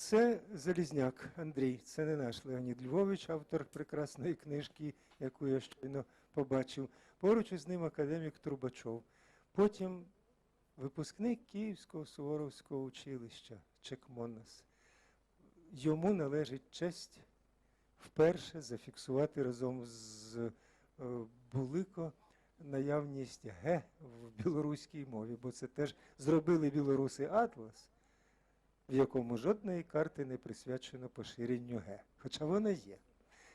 Це Залізняк Андрій, це не наш Леонід Львович, автор прекрасної книжки, яку я щойно побачив. Поруч із ним академік Трубачов. Потім випускник Київського Суворовського училища Чекмонас. Йому належить честь вперше зафіксувати разом з е, Булико наявність Г в білоруській мові, бо це теж зробили білоруси атлас, в якому жодної карти не присвячено поширенню Г. Хоча вона є.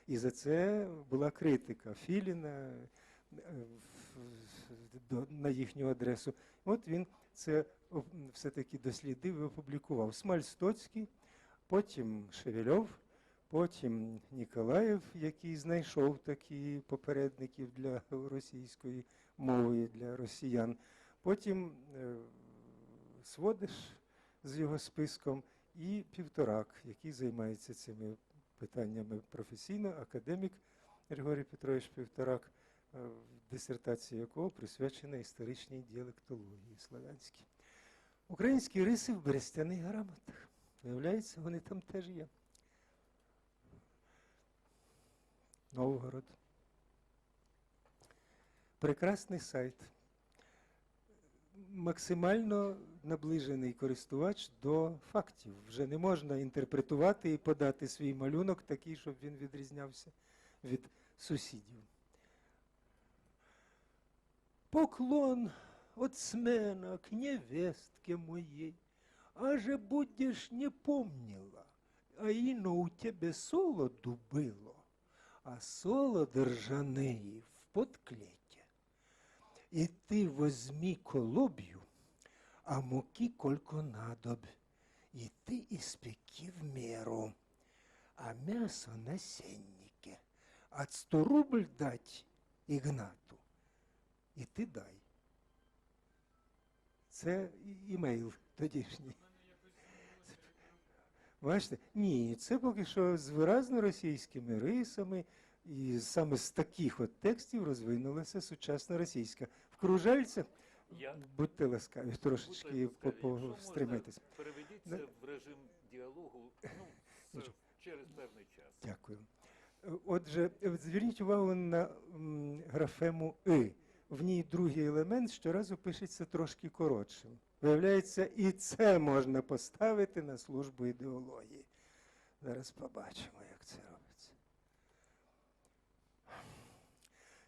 І за це була критика Філіна е, на їхню адресу. От він це все-таки дослідив і опублікував. Смаль Стоцький, потім Шевельов, потім Ніколаєв, який знайшов такі попередників для російської мови, для росіян. Потім е, Сводиш з його списком і Півторак, який займається цими питаннями професійно, академік Григорій Петрович Півторак, е, дисертація якого присвячена історичній діалектології славянській. Українські риси в берестяних грамотах. Виявляється, вони там теж є. Новгород. Прекрасний сайт. Максимально наближений користувач до фактів. Вже не можна інтерпретувати і подати свій малюнок такий, щоб він відрізнявся від сусідів. Поклон от смена к невестке моей, будешь не помнила, а ино у тебе солоду было, а солод ржаний в подклете. И ты возьми колобью, а муки колько надобь, и ты испеки в меру, а мясо на сеннике. От сто рубль дать Ігнату, і ти дай. Це імейл тодішній. Бачите? Ні, це поки що з виразно російськими рисами, і саме з таких от текстів розвинулася сучасна російська. В кружальцях, Я будьте ласкаві, трошечки повстримайтесь. Переведіть Да. це в режим діалогу ну, це Нічого. через певний час. Дякую. Отже, зверніть увагу на графему «и». В ній другий елемент щоразу пишеться трошки коротшим. Виявляється, і це можна поставити на службу ідеології. Зараз побачимо, як це робиться.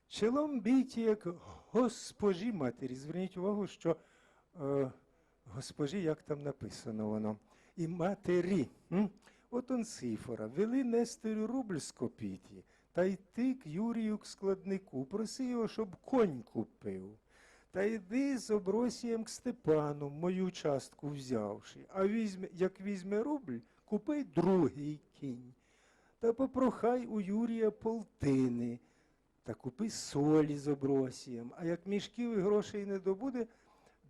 Челом бійте, як госпожі матері. Зверніть увагу, що е, госпожі, як там написано воно, і матері. М? От он цифра. Вели Несторю рубль скопіті, та йти к Юрію к складнику, проси його, щоб конь купив. Та йди з обросієм к Степану, мою частку взявши. А візьме, як візьме рубль, купи другий кінь. Та попрохай у Юрія полтини, та купи солі з обросієм. А як мішків і грошей не добуде,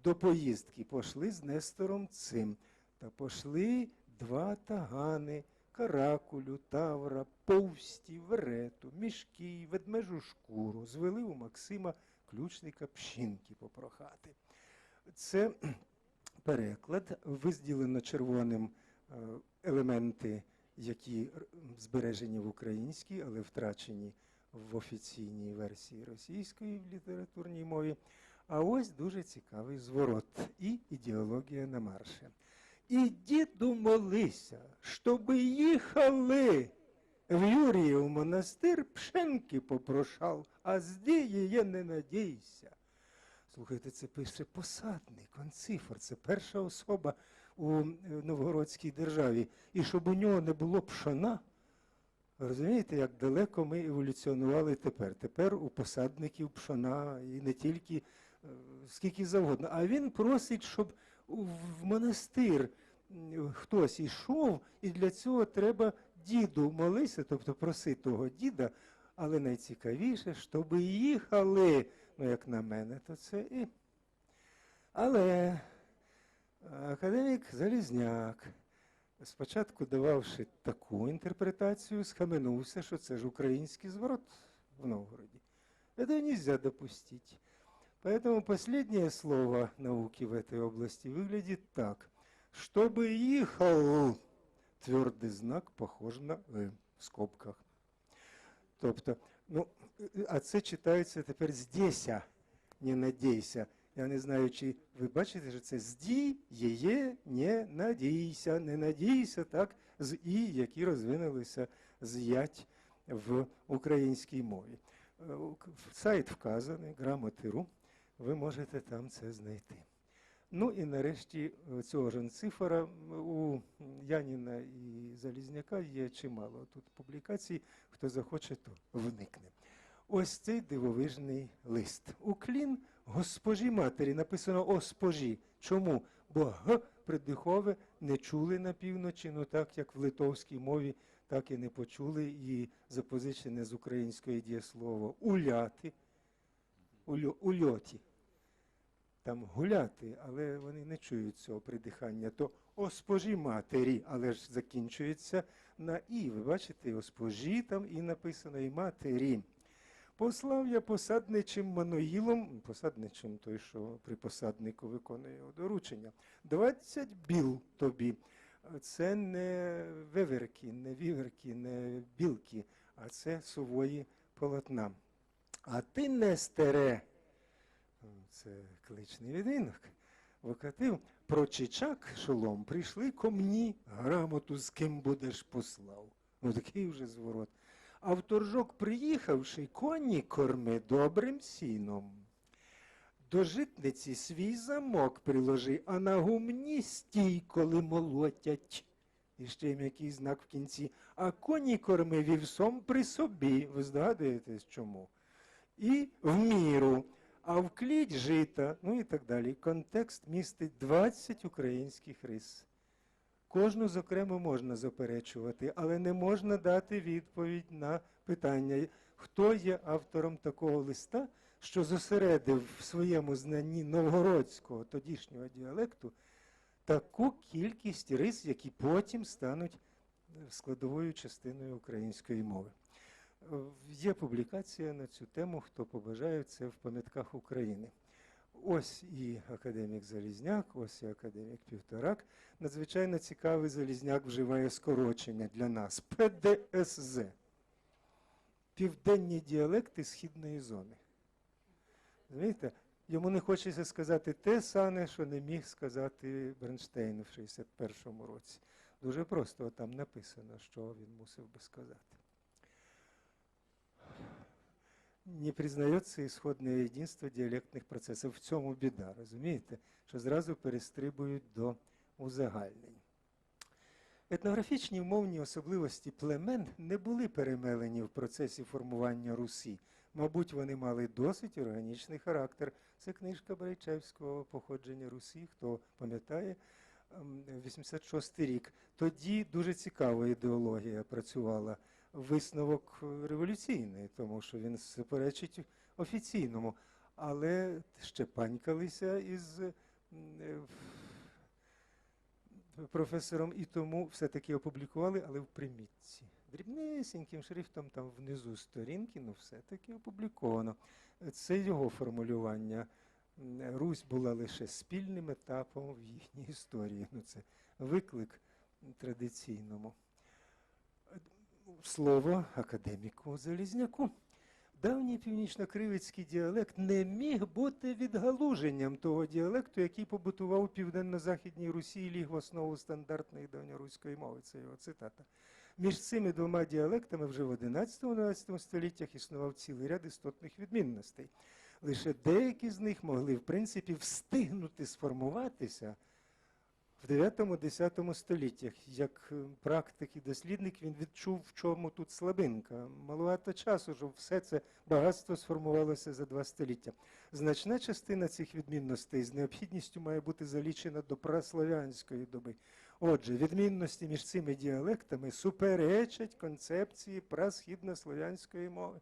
до поїздки пошли з Нестором цим. Та пошли два тагани, каракулю, тавра, повсті, верету, мішки, ведмежу шкуру. Звели у Максима ключника пщинки попрохати. Це переклад, визділено червоним е, елементи, які збережені в українській, але втрачені в офіційній версії російської в літературній мові. А ось дуже цікавий зворот і ідеологія на марше. І діду молися, щоби їхали в Юріїв монастир, пшенки попрошав, а здії я не надійся. Слухайте, це пише посадник, концифр, це перша особа у е, Новгородській державі. І щоб у нього не було пшона, розумієте, як далеко ми еволюціонували тепер. Тепер у посадників пшона і не тільки е, скільки завгодно. А він просить, щоб в монастир хтось ішов, і для цього треба діду молися, тобто проси того діда, але найцікавіше, щоб їхали. Ну, як на мене, то це і. Але академік Залізняк, спочатку дававши таку інтерпретацію, схаменувся, що це ж український зворот в Новгороді. Это нельзя допустить. Поэтому последнее слово науки в этой области выглядит так. Чтобы ехал твердий знак похож на «э» в скобках. Тобто, ну, е, а це читається тепер здеся, не надійся. Я не знаю, чи ви бачите, що це зді, єє, не надійся, не надійся, так, з і, які розвинулися з ять в українській мові. Е, Сайт вказаний, грамоти.ру, ви можете там це знайти. Ну і нарешті е, цього ж цифра у Яніна і Залізняка є чимало тут публікацій. Хто захоче, то вникне. Ось цей дивовижний лист. Уклін госпожі матері написано оспожі. Чому? Бо г придихове не чули на півночі, ну так як в литовській мові, так і не почули, і запозичене з української дієслово уляти, ульо- ульоті там гуляти, але вони не чують цього придихання. То оспожі матері, але ж закінчується на і. Ви бачите, оспожі там і написано, і матері. Послав я посадничим Маноїлом, посадничим той, що при посаднику виконує його доручення, 20 біл тобі. Це не виверки, не віверки, не білки, а це сувої полотна. А ти не стере, це кличний відмінок. Викатив про чичак шолом прийшли ко мені грамоту, з ким будеш послав. Ну такий вже зворот. А в торжок приїхавши, коні корми добрим сіном. До житниці свій замок приложи, а на гумні стій, коли молотять. І ще й м'який знак в кінці. А коні корми вівсом при собі. Ви здогадуєтесь чому? І в міру а в кліть жита, ну і так далі. Контекст містить 20 українських рис. Кожну, зокрема, можна заперечувати, але не можна дати відповідь на питання, хто є автором такого листа, що зосередив в своєму знанні новгородського тодішнього діалекту таку кількість рис, які потім стануть складовою частиною української мови. Е, Є публікація на цю тему, хто побажає це в пам'ятках України. Ось і академік Залізняк, ось і академік Півторак. Надзвичайно цікавий Залізняк вживає скорочення для нас ПДСЗ. Південні діалекти східної зони. Розумієте? Йому не хочеться сказати те саме, що не міг сказати Бернштейн в 61-му році. Дуже просто там написано, що він мусив би сказати. Не признается исходное единство диалектних процесів. В цьому біда, розумієте? Що зразу перестрибують до узагальнень. Етнографічні мовні особливості племен не були перемелені в процесі формування Русі. Мабуть, вони мали досить органічний характер. Це книжка Брайчевського походження Русі, хто пам'ятає, ем, 86 рік. Тоді дуже цікава ідеологія працювала висновок революційний, тому що він суперечить офіційному. Але ще панькалися із е, професором і тому все-таки опублікували, але в примітці. Дрібнесеньким шрифтом там внизу сторінки, ну все-таки опубліковано. Це його формулювання. Русь була лише спільним етапом в їхній історії. Ну, це виклик традиційному слово академіку Залізняку. Давній північно-кривицький діалект не міг бути відгалуженням того діалекту, який побутував у південно-західній Русі і ліг в основу стандартної давньоруської мови. Це його цитата. Між цими двома діалектами вже в 11-12 століттях існував цілий ряд істотних відмінностей. Лише деякі з них могли, в принципі, встигнути сформуватися в 9-10 століттях, як е, практик і дослідник, він відчув, в чому тут слабинка. Малувато часу, щоб все це багатство сформувалося за два століття. Значна частина цих відмінностей з необхідністю має бути залічена до праслов'янської доби. Отже, відмінності між цими діалектами суперечать концепції прасхіднослов'янської мови.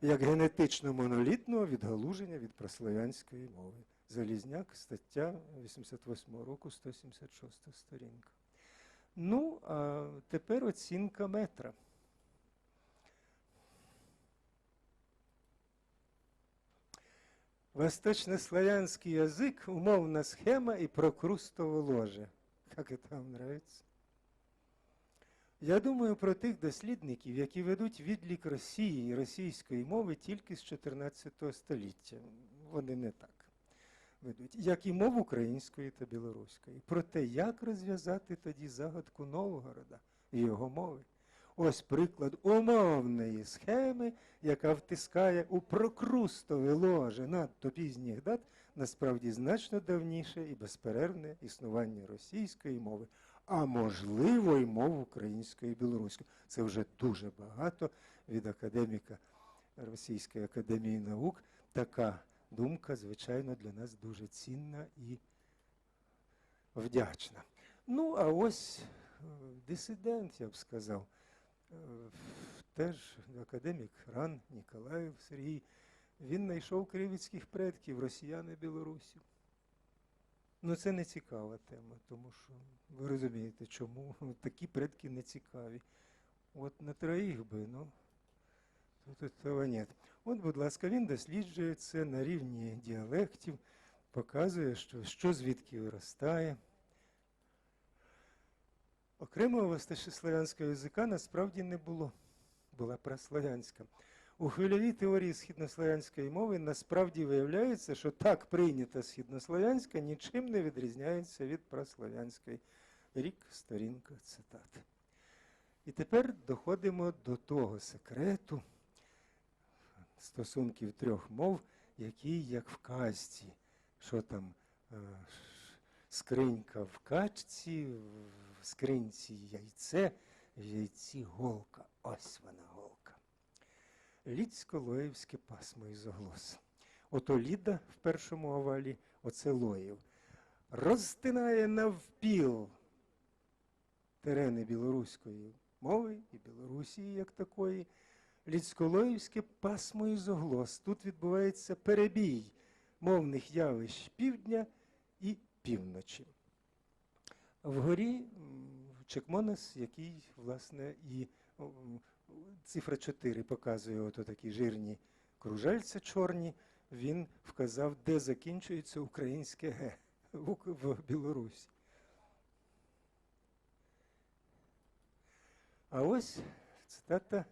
Як генетично монолітного відгалуження від праслов'янської мови. Залізняк, стаття 88 року, 176 сторінка. Ну, а тепер оцінка метра. Восточнославянський язик, умовна схема і прокрустово ложе. Як це вам нравиться? Я думаю про тих дослідників, які ведуть відлік Росії і російської мови тільки з 14 століття. Вони не так ведуть, як і мов української та білоруської. Про те, як розв'язати тоді загадку Новгорода і його мови. Ось приклад умовної схеми, яка втискає у прокрустове ложе надто пізніх дат насправді значно давніше і безперервне існування російської мови, а можливо й мов української і білоруської. Це вже дуже багато від академіка Російської академії наук. Така думка, звичайно, для нас дуже цінна і вдячна. Ну, а ось е, дисидент, я б сказав, е, теж академік Ран Ніколаєв Сергій, він знайшов кривицьких предків росіян і білорусів. Ну, це не цікава тема, тому що ви розумієте, чому такі предки не цікаві. От на троїх би, ну, тут цього нет. От, будь ласка, він досліджує це на рівні діалектів, показує, що, що звідки виростає. Окремого восточнослов'янського язика насправді не було. Була праслов'янська. У хвильовій теорії східнослов'янської мови насправді виявляється, що так прийнята східнослов'янська нічим не відрізняється від праслов'янської. Рік, сторінка, цитати. І тепер доходимо до того секрету стосунків трьох мов, який, як в казці, що там е, скринька в качці, в скриньці яйце, в яйці голка. Ось вона голка. Ліцько-лоївське пасмо ізоглос. Ото Ліда в першому овалі, оце Лоїв. Розтинає навпіл терени білоруської мови і Білорусі як такої. Ліцьколоївське пасмо ізоглос. Тут відбувається перебій мовних явищ півдня і півночі. Вгорі Чекмонес, який, власне, і цифра 4 показує ото такі жирні кружальця чорні, він вказав, де закінчується українське Г в Білорусі. А ось цитата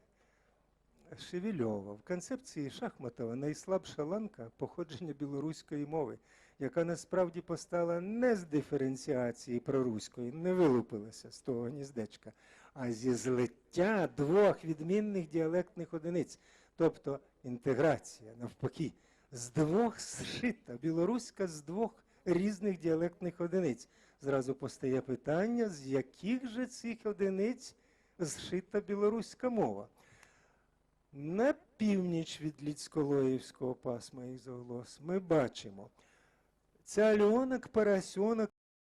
Шевельова. В концепції Шахматова найслабша ланка походження білоруської мови, яка насправді постала не з диференціації проруської, не вилупилася з того гніздечка, а зі злиття двох відмінних діалектних одиниць, тобто інтеграція, навпаки, з двох зшита, білоруська з двох різних діалектних одиниць. Зразу постає питання, з яких же цих одиниць зшита білоруська мова. На північ від Ліцьколоївського пасма ізоглос ми бачимо. Ця Альонок Поросенок